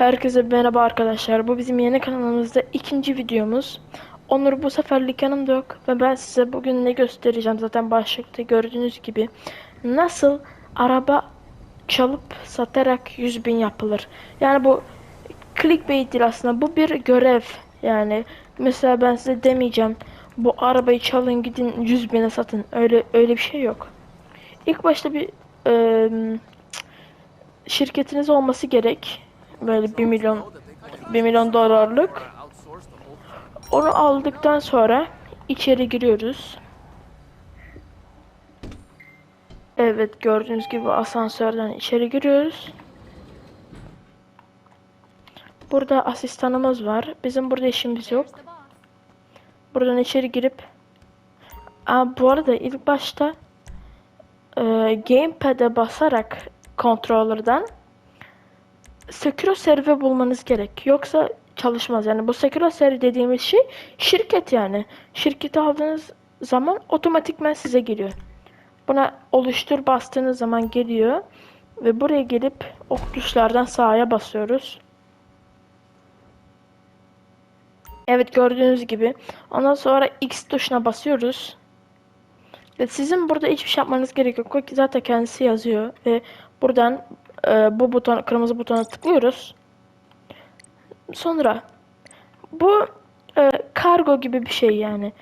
Herkese merhaba arkadaşlar. Bu bizim yeni kanalımızda ikinci videomuz. Onur bu seferlik yanımda yok ve ben size bugün ne göstereceğim zaten başlıkta gördüğünüz gibi. Nasıl araba çalıp satarak 100 bin yapılır. Yani bu clickbait değil aslında bu bir görev. Yani mesela ben size demeyeceğim bu arabayı çalın gidin 100 bine satın. Öyle öyle bir şey yok. İlk başta bir eee, şirketiniz olması gerek. Böyle 1 milyon 1 milyon dolarlık. Onu aldıktan sonra içeri giriyoruz. Evet gördüğünüz gibi asansörden içeri giriyoruz. Burada asistanımız var. Bizim burada işimiz yok. Buradan içeri girip Aa, bu arada ilk başta e, gamepad'e basarak controller'dan Secure server bulmanız gerek. Yoksa çalışmaz. Yani bu Secure server dediğimiz şey şirket yani. Şirketi aldığınız zaman otomatikman size geliyor. Buna oluştur bastığınız zaman geliyor. Ve buraya gelip ok tuşlardan sağa basıyoruz. Evet gördüğünüz gibi. Ondan sonra X tuşuna basıyoruz. Ve sizin burada hiçbir şey yapmanız gerek yok. Zaten kendisi yazıyor. Ve buradan e, bu buton, kırmızı butona tıklıyoruz. Sonra bu e, kargo gibi bir şey yani.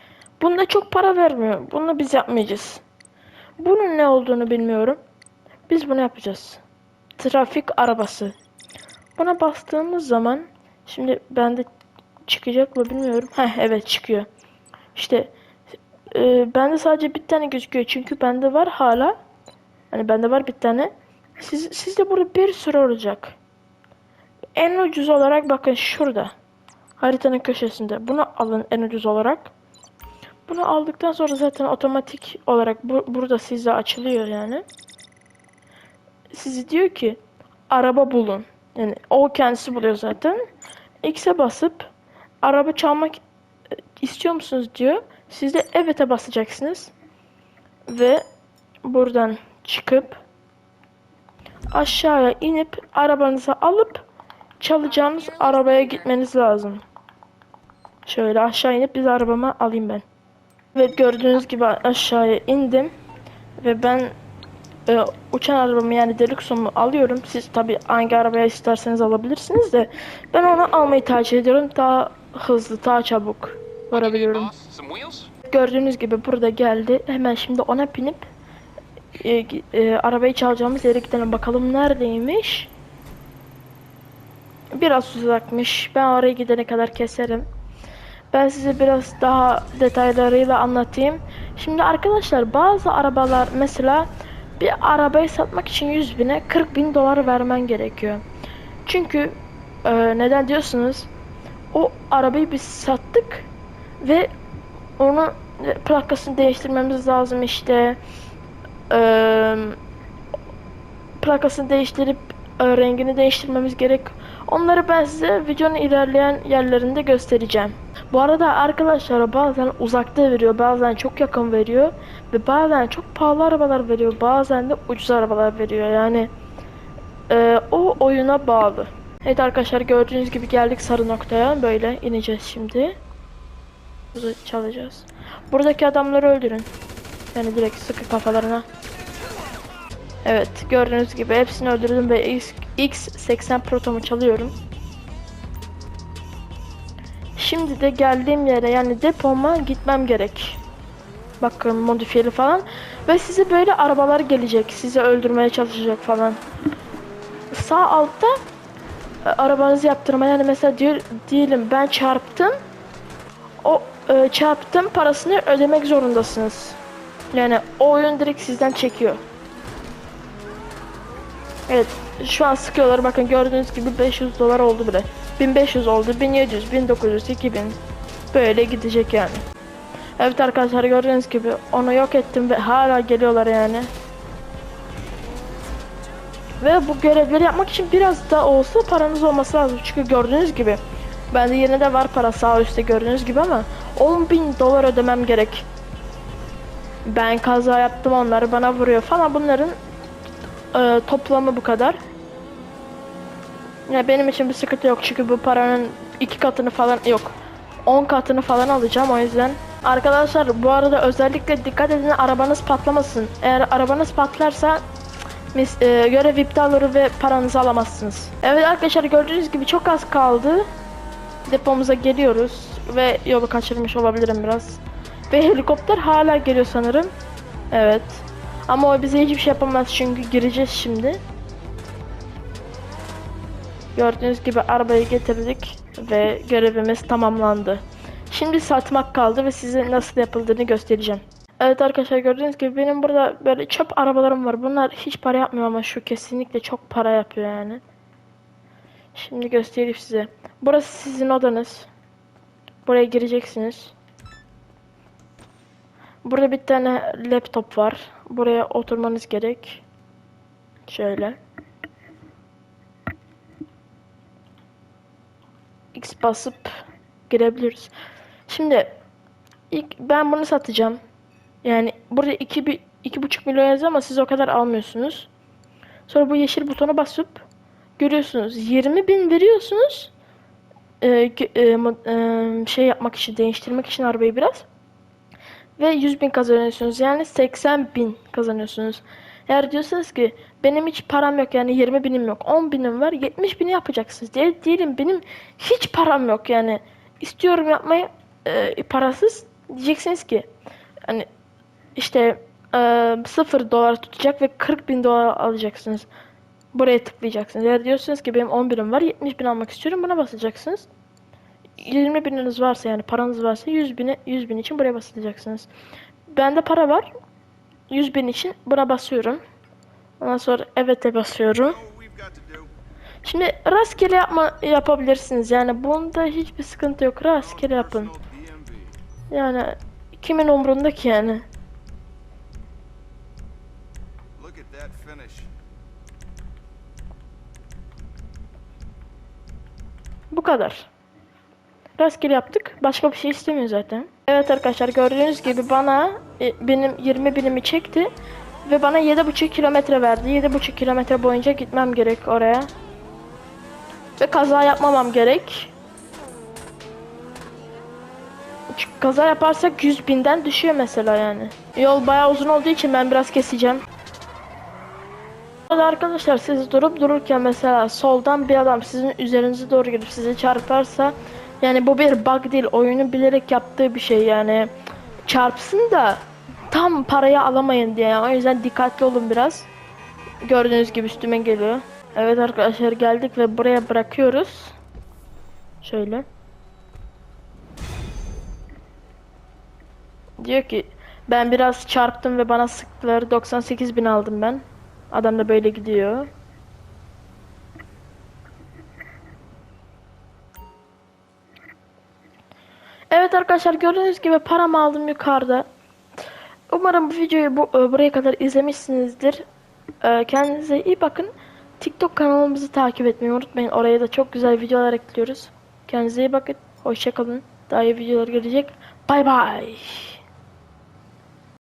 Bunda çok para vermiyor. Bunu biz yapmayacağız. Bunun ne olduğunu bilmiyorum. Biz bunu yapacağız. Trafik arabası. Buna bastığımız zaman şimdi bende çıkacak mı bilmiyorum. Heh evet çıkıyor. İşte e, bende sadece bir tane gözüküyor. Çünkü bende var hala. Hani bende var bir tane. Siz, sizde burada bir sürü olacak. En ucuz olarak bakın şurada. Haritanın köşesinde. Bunu alın en ucuz olarak. Bunu aldıktan sonra zaten otomatik olarak bu, burada size açılıyor yani. Sizi diyor ki araba bulun. Yani o kendisi buluyor zaten. X'e basıp araba çalmak e, istiyor musunuz diyor. Siz de evet'e basacaksınız. Ve buradan çıkıp aşağıya inip arabanızı alıp çalacağınız arabaya gitmeniz lazım. Şöyle aşağı inip biz arabamı alayım ben. Evet gördüğünüz gibi aşağıya indim ve ben e, uçan arabamı yani Deluxe'umu alıyorum. Siz tabi hangi arabaya isterseniz alabilirsiniz de ben onu almayı tercih ediyorum. Daha hızlı, daha çabuk varabiliyorum. Gördüğünüz gibi burada geldi. Hemen şimdi ona binip e, e, arabayı çalacağımız yere gidelim bakalım neredeymiş. Biraz uzakmış. Ben oraya gidene kadar keserim. Ben size biraz daha detaylarıyla anlatayım. Şimdi arkadaşlar bazı arabalar mesela bir arabayı satmak için 100 bine 40 bin dolar vermen gerekiyor. Çünkü e, neden diyorsunuz? O arabayı biz sattık ve onu plakasını değiştirmemiz lazım işte. Eee plakasını değiştirip e, rengini değiştirmemiz gerek. Onları ben size videonun ilerleyen yerlerinde göstereceğim. Bu arada arkadaşlar bazen uzakta veriyor, bazen çok yakın veriyor ve bazen çok pahalı arabalar veriyor, bazen de ucuz arabalar veriyor. Yani e, o oyuna bağlı. Evet arkadaşlar gördüğünüz gibi geldik sarı noktaya. Böyle ineceğiz şimdi. Burada çalacağız. Buradaki adamları öldürün. Yani direkt sıkı kafalarına. Evet gördüğünüz gibi hepsini öldürdüm ve X, X80 Proto'mu çalıyorum. Şimdi de geldiğim yere yani depoma gitmem gerek. Bakın modifiyeli falan. Ve size böyle arabalar gelecek. Sizi öldürmeye çalışacak falan. Sağ altta e, arabanızı yaptırma yani mesela diyor, diyelim ben çarptım. O e, çarptım parasını ödemek zorundasınız. Yani o oyun direkt sizden çekiyor. Evet şu an sıkıyorlar bakın gördüğünüz gibi 500 dolar oldu bile. 1500 oldu 1700 1900 2000 böyle gidecek yani. Evet arkadaşlar gördüğünüz gibi onu yok ettim ve hala geliyorlar yani. Ve bu görevleri yapmak için biraz da olsa paranız olması lazım. Çünkü gördüğünüz gibi bende yine de var para sağ üstte gördüğünüz gibi ama 10 bin dolar ödemem gerek. Ben kaza yaptım onları bana vuruyor falan bunların e, toplamı bu kadar. Ya benim için bir sıkıntı yok çünkü bu paranın iki katını falan yok. 10 katını falan alacağım o yüzden. Arkadaşlar bu arada özellikle dikkat edin arabanız patlamasın. Eğer arabanız patlarsa mis, e, görev iptal olur ve paranızı alamazsınız. Evet arkadaşlar gördüğünüz gibi çok az kaldı. Depomuza geliyoruz ve yolu kaçırmış olabilirim biraz. Ve helikopter hala geliyor sanırım. Evet. Ama o bize hiçbir şey yapamaz çünkü gireceğiz şimdi. Gördüğünüz gibi arabayı getirdik ve görevimiz tamamlandı. Şimdi satmak kaldı ve size nasıl yapıldığını göstereceğim. Evet arkadaşlar gördüğünüz gibi benim burada böyle çöp arabalarım var. Bunlar hiç para yapmıyor ama şu kesinlikle çok para yapıyor yani. Şimdi göstereyim size. Burası sizin odanız. Buraya gireceksiniz. Burada bir tane laptop var. Buraya oturmanız gerek. Şöyle. X basıp girebiliriz. Şimdi ilk ben bunu satacağım. Yani burada 2 bir iki buçuk milyon yazıyor ama siz o kadar almıyorsunuz. Sonra bu yeşil butona basıp görüyorsunuz 20 bin veriyorsunuz. Ee, e, e, şey yapmak için değiştirmek için arabayı biraz ve 100 bin kazanıyorsunuz. Yani 80 bin kazanıyorsunuz. Eğer diyorsanız ki benim hiç param yok yani 20 binim yok 10 binim var 70 bini yapacaksınız diye diyelim benim hiç param yok yani istiyorum yapmayı e, parasız diyeceksiniz ki hani işte e, 0 dolar tutacak ve 40 bin dolar alacaksınız. Buraya tıklayacaksınız. Eğer diyorsunuz ki benim 10 binim var 70 bin almak istiyorum buna basacaksınız. 20 bininiz varsa yani paranız varsa 100 bini 100 bin için buraya basacaksınız. Bende para var. 100 bin için buna basıyorum. Ondan sonra evet'e basıyorum. Şimdi rastgele yapma yapabilirsiniz. Yani bunda hiçbir sıkıntı yok. Rastgele yapın. Yani kimin umrunda ki yani? Bu kadar. Rastgele yaptık. Başka bir şey istemiyor zaten. Evet arkadaşlar gördüğünüz gibi bana e, benim 20 binimi çekti. Ve bana 7,5 kilometre verdi. 7,5 kilometre boyunca gitmem gerek oraya. Ve kaza yapmamam gerek. Çünkü kaza yaparsak 100 binden düşüyor mesela yani. Yol bayağı uzun olduğu için ben biraz keseceğim. Arkadaşlar siz durup dururken mesela soldan bir adam sizin üzerinize doğru gelip sizi çarparsa yani bu bir bug değil oyunu bilerek yaptığı bir şey yani. Çarpsın da tam parayı alamayın diye yani. o yüzden dikkatli olun biraz. Gördüğünüz gibi üstüme geliyor. Evet arkadaşlar geldik ve buraya bırakıyoruz. Şöyle. Diyor ki ben biraz çarptım ve bana sıktılar. 98 bin aldım ben. Adam da böyle gidiyor. Arkadaşlar gördüğünüz gibi paramı aldım yukarıda. Umarım bu videoyu bu, e, buraya kadar izlemişsinizdir. E, Kendinize iyi bakın. TikTok kanalımızı takip etmeyi unutmayın. Oraya da çok güzel videolar ekliyoruz. Kendinize iyi bakın. Hoşçakalın. Daha iyi videolar gelecek. Bay bay.